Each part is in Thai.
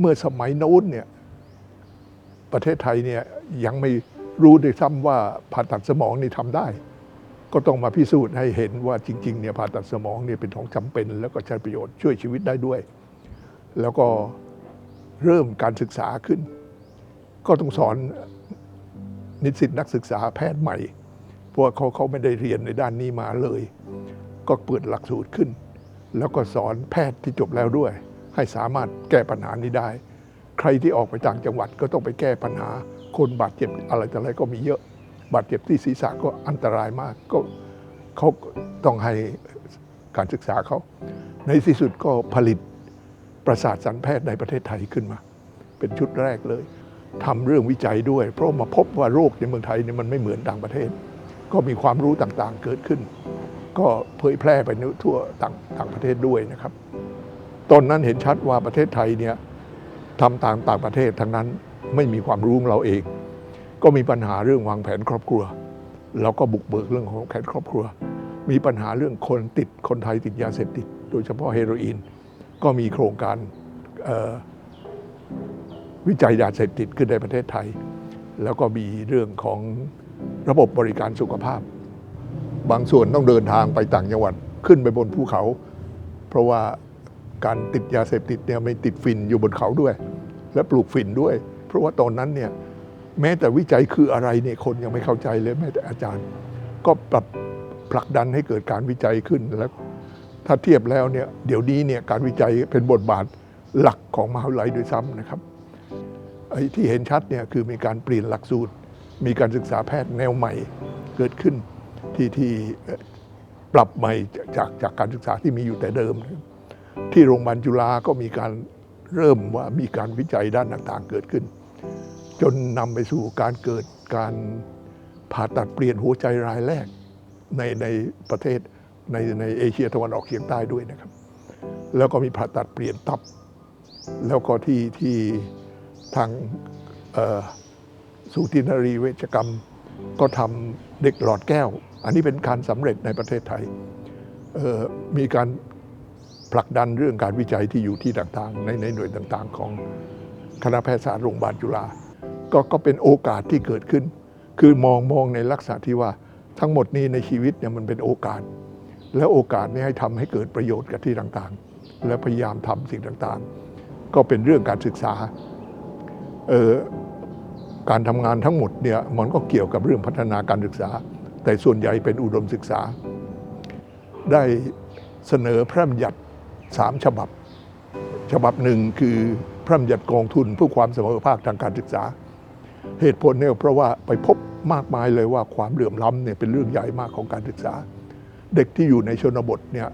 เมื่อสมัยโน้นเนี่ยประเทศไทยเนี่ยยังไม่รู้ด้วยซ้ำว่าผ่าตัดสมองนี่ทำได้ ก็ต้องมาพิสูจน์ให้เห็นว่าจริงๆเนี่ยผ่าตัดสมองเนี่ยเป็นของจำเป็น แล้วก็ใช้ประโยชน์ช่วยชีวิตได้ด้วย แล้วก็เริ่มการศึกษาขึ้น ก็ต้องสอนนิสิตนักศึกษาแพทย์ใหม่ เพราะเขาเขาไม่ได้เรียนในด้านนี้มาเลย ก็เปิดหลักสูตรขึ้น แล้วก็สอนแพทย์ที่จบแล้วด้วย ให้สามารถแก้ปัญหานี้ได้ ใครที่ออกไปต่างจังหวัดก็ต้องไปแก้ปัญหา คนบาดเจ็บอะไรต่ออะไรก็มีเยอะ บาดเจ็บที่ศีรษะก็อันตรายมากก็เขาต้องให้การศึกษาเขา ในที่สุดก็ผลิตประสาทสันแพทย์ในประเทศไทยขึ้นมา เป็นชุดแรกเลยทำเรื่องวิจัยด้วย เพราะมาพบว่าโรคในเมืองไทยเนี่ยมันไม่เหมือนต่างประเทศ ก็มีความรู้ต่างๆเกิดขึ้น ก็เผยแพร่ไปทั่วต่างต่างประเทศด้วยนะครับ ตอนนั้นเห็นชัดว่าประเทศไทยเนี่ยทำต่างต่างประเทศทั้งนั้นไม่มีความรู้ของเราเอง ก็มีปัญหาเรื่องวางแผนครอบครัวเราก็บุกเบิกเรื่องของแผนครอบครัว มีปัญหาเรื่องคนติดคนไทยติดยาเสพติด โดยเฉพาะเฮโรอีน ก็มีโครงการวิจัยยาเสพติดขึ้นในประเทศไทย แล้วก็มีเรื่องของระบบบริการสุขภาพ บางส่วนต้องเดินทางไปต่างจังหวัดขึ้นไปบนภูเขา เพราะว่า การติดยาเสพติดเนี่ยไม่ติดฝิ่นอยู่บนเขาด้วย และปลูกฝิ่นด้วย เพราะว่าตอนนั้นเนี่ยแม้แต่วิจัยคืออะไรเนี่ยคนยังไม่เข้าใจเลยแม้แต่อาจารย์ ก็ปรับผลักดันให้เกิดการวิจัยขึ้นแล้ว ถ้าเทียบแล้วเนี่ยเดี๋ยวนี้เนี่ยการวิจัยเป็นบทบาทหลักของมหาวิทยาลัยด้วยซ้ำนะครับไอ้ที่เห็นชัดเนี่ยคือมีการเปลี่ยนหลักสูตร มีการศึกษาแพทย์แนวใหม่เกิดขึ้นที่ที่ปรับใหม่จากจากการศึกษาที่มีอยู่แต่เดิมนะครับ ที่โรงพยาบาลจุฬาก็มีการเริ่มว่ามีการวิจัยด้านต่างๆเกิดขึ้น จนนำไปสู่การเกิดการผ่าตัดเปลี่ยนหัวใจรายแรกในในประเทศในในเอเชียตะวันออกเฉียงใต้ด้วยนะครับ แล้วก็มีผ่าตัดเปลี่ยนตับ แล้วก็ที่ที่ทางสูตินรีเวชกรรม ก็ทำเด็กหลอดแก้ว อันนี้เป็นการสำเร็จในประเทศไทยมีการ ผลักดันเรื่องการวิจัยที่อยู่ที่ต่างๆ ในในหน่วยต่างๆ ของคณะแพทยศาสตร์โรงพยาบาลจุฬาก็ก็เป็นโอกาสที่เกิดขึ้น คือมองมองในลักษณะที่ว่าทั้งหมดนี้ในชีวิตเนี่ยมันเป็นโอกาส แล้วโอกาสนี้ให้ทำให้เกิดประโยชน์กับที่ต่างๆ และพยายามทำสิ่งต่างๆ ก็เป็นเรื่องการศึกษาเออการทำงานทั้งหมดเนี่ยมันก็เกี่ยวกับเรื่องพัฒนาการศึกษา แต่ส่วนใหญ่เป็นอุดมศึกษา ได้เสนอพระบัญญัติ สามฉบับ ฉบับหนึ่งคือพระราชบัญญัติกองทุนเพื่อความเสมอภาคทางการศึกษา เหตุผลเนี่ยเพราะว่าไปพบมากมายเลยว่าความเหลื่อมล้ำเนี่ยเป็นเรื่องใหญ่มากของการศึกษา เด็กที่อยู่ในชนบทเนี่ย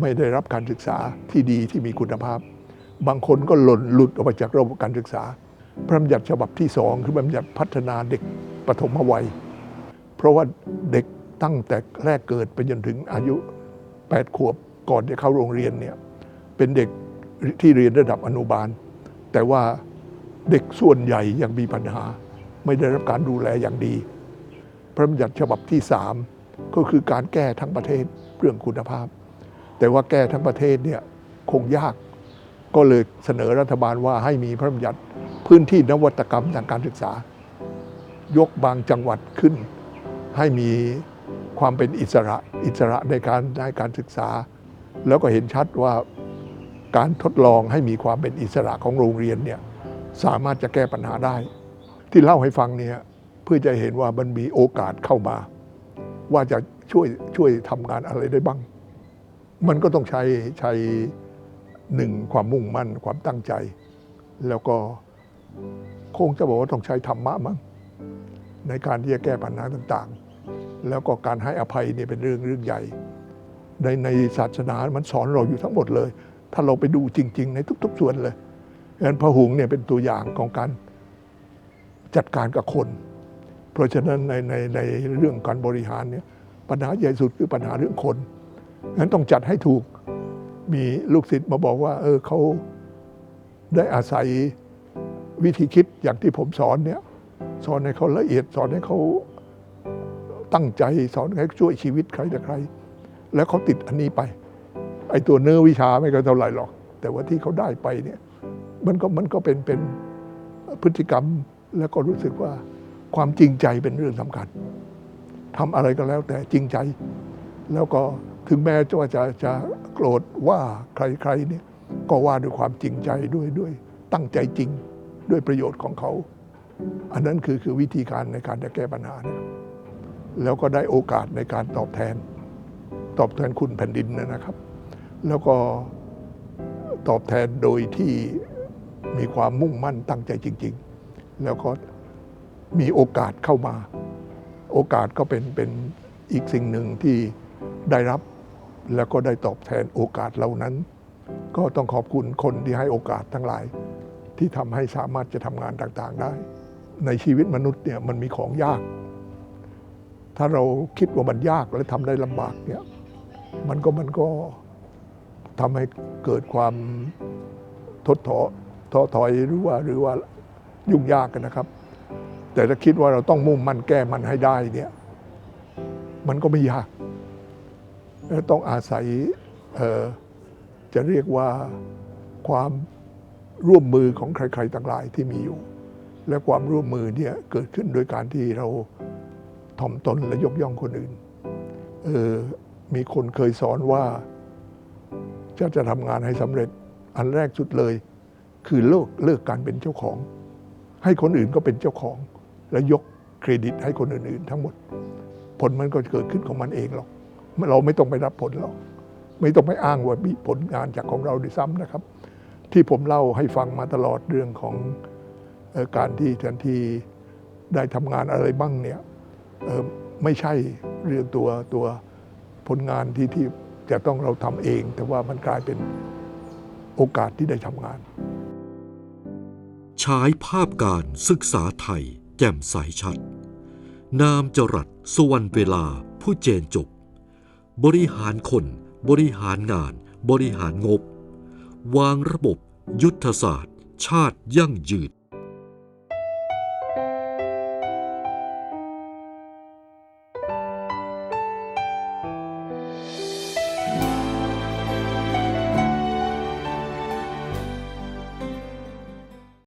ไม่ได้รับการศึกษาที่ดีที่มีคุณภาพ บางคนก็หล่นหลุดออกไปจากระบบการศึกษา พระราชบัญญัติฉบับที่สองคือพระราชบัญญัติพัฒนาเด็กปฐมวัย เพราะว่าเด็กตั้งแต่แรกเกิดไปจนถึงอายุ 8 ขวบก่อนจะเข้าโรงเรียนเนี่ย เป็นเด็กที่เรียนระดับอนุบาล แต่ว่าเด็กส่วนใหญ่ยังมีปัญหา ไม่ได้รับการดูแลอย่างดี พระราชบัญญัติฉบับที่สามก็คือการแก้ทั้งประเทศเรื่องคุณภาพ แต่ว่าแก้ทั้งประเทศเนี่ยคงยาก ก็เลยเสนอรัฐบาลว่าให้มีพระราชบัญญัติพื้นที่นวัตกรรมทางการศึกษา ยกบางจังหวัดขึ้น ให้มีความเป็นอิสระอิสระในการในการศึกษา แล้วก็เห็นชัดว่า การทดลองให้มีความเป็นอิสระของโรงเรียนเนี่ยสามารถจะแก้ปัญหาได้ ที่เล่าให้ฟังเนี่ยเพื่อจะเห็นว่ามันมีโอกาสเข้ามา ว่าจะช่วยช่วยทำงานอะไรได้บ้าง มันก็ต้องใช้ใช้หนึ่งความมุ่งมั่นความตั้งใจ แล้วก็คงจะบอกว่าต้องใช้ธรรมะมั้งในการที่จะแก้ปัญหาต่างๆ แล้วก็การให้อภัยเนี่ยเป็นเรื่องเรื่องใหญ่ ในในศาสนามันสอนเราอยู่ทั้งหมดเลย ถ้าเราไปดูจริง ๆ ในทุก ๆ ส่วนเลยดังนั้นพระหุงเนี่ยเป็นตัวอย่างของการจัดการกับคน เพราะฉะนั้นในในในเรื่องการบริหารเนี่ยปัญหาใหญ่สุดคือปัญหาเรื่องคนงั้นต้องจัดให้ถูกมีลูกศิษย์มาบอกว่า เออเขาได้อาศัยวิธีคิดอย่างที่ผมสอนเนี่ยสอนให้เขาละเอียดสอนให้เขาตั้งใจสอนให้ช่วยชีวิตใครแต่ใคร แล้วเขาติดอันนี้ไป ไอ้ตัวเนื้อวิชาไม่ก็เท่าไหร่หรอก แต่ว่าที่เขาได้ไปเนี่ยมันก็มันก็เป็นเป็นพฤติกรรมแล้วก็รู้สึกว่าความจริงใจเป็นเรื่องสำคัญทำอะไรก็แล้วแต่จริงใจ แล้วก็ถึงแม้ว่าจะจะโกรธว่าใครๆเนี่ยก็ว่าด้วยความจริงใจด้วยด้วยตั้งใจจริงด้วยประโยชน์ของเขา อันนั้นคือคือวิธีการในการจะแก้ปัญหานะครับแล้วก็ได้โอกาสในการตอบแทน ตอบแทนคุณแผ่นดินนะครับ แล้วก็ตอบแทนโดยที่มีความมุ่งมั่นตั้งใจจริง ๆ แล้วก็มีโอกาสเข้ามา โอกาสก็เป็นเป็นอีกสิ่งหนึ่งที่ได้รับแล้วก็ได้ตอบแทนโอกาสเหล่านั้น ก็ต้องขอบคุณคนที่ให้โอกาสทั้งหลาย ที่ทำให้สามารถจะทำงานต่างๆได้ ในชีวิตมนุษย์เนี่ยมันมีของยาก ถ้าเราคิดว่ามันยากและทำได้ลำบากเนี่ยมันก็มันก็ ทำให้เกิดความทดถอท้อถอยหรือว่าหรือว่ายุ่งยากกันนะครับ แต่ถ้าคิดว่าเราต้องมุ่งมั่นแก้มันให้ได้เนี่ยมันก็ไม่ยากและต้องอาศัยจะเรียกว่าความร่วมมือของใครๆต่างหลายที่มีอยู่ และความร่วมมือเนี่ยเกิดขึ้นโดยการที่เราถ่อมตนและยกย่องคนอื่นออมีคนเคยสอนว่า จะจะทำงานให้สำเร็จอันแรกสุดเลย คือเลิกเลิกการเป็นเจ้าของ ให้คนอื่นก็เป็นเจ้าของ และยกเครดิตให้คนอื่นๆ ทั้งหมด ผลมันก็เกิดขึ้นของมันเองหรอกเราไม่ต้องไปรับผลหรอกไม่ต้องไปอ้างว่ามีผลงานจากของเราด้วยซ้ำนะครับ ที่ผมเล่าให้ฟังมาตลอดเรื่องของออการที่แทนทีได้ทำงานอะไรบ้างเนี่ยไม่ใช่เรื่องตัวตัวผลงานที่ที่ จะต้องเราทำเอง แต่ว่ามันกลายเป็นโอกาสที่ได้ทำงาน ฉายภาพการศึกษาไทย แจ่มใสชัด นามจรัสสวรรณเวลาผู้เจนจบ บริหารคน บริหารงาน บริหารงบ วางระบบ ยุทธศาสตร์ ชาติยั่งยืน